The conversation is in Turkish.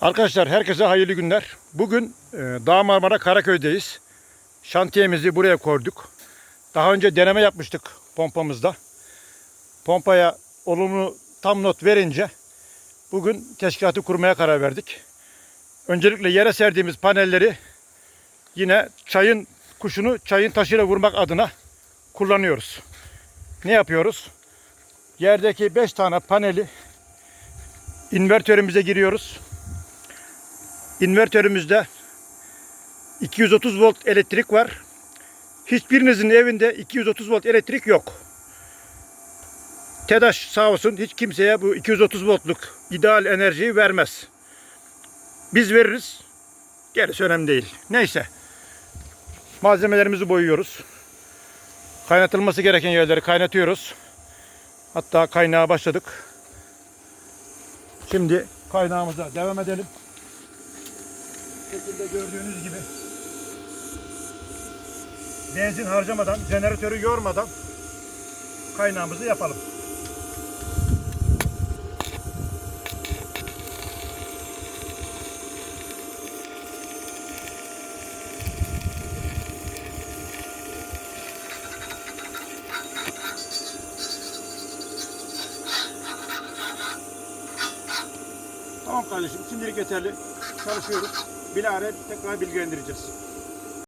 Arkadaşlar herkese hayırlı günler. Bugün e, Dağ Marmara Karaköy'deyiz. Şantiyemizi buraya koyduk. Daha önce deneme yapmıştık pompamızda. Pompaya olumlu tam not verince bugün teşkilatı kurmaya karar verdik. Öncelikle yere serdiğimiz panelleri yine çayın kuşunu çayın taşıyla vurmak adına kullanıyoruz. Ne yapıyoruz? Yerdeki 5 tane paneli invertörümüze giriyoruz. İnvertörümüzde 230 volt elektrik var. Hiçbirinizin evinde 230 volt elektrik yok. TEDAŞ sağ olsun hiç kimseye bu 230 voltluk ideal enerjiyi vermez. Biz veririz. Gerisi önemli değil. Neyse. Malzemelerimizi boyuyoruz. Kaynatılması gereken yerleri kaynatıyoruz. Hatta kaynağa başladık. Şimdi kaynağımıza devam edelim. Şekilde gördüğünüz gibi benzin harcamadan, jeneratörü yormadan kaynağımızı yapalım. Tamam kardeşim şimdilik yeterli. Çalışıyoruz. Bilahare tekrar bilgilendireceğiz.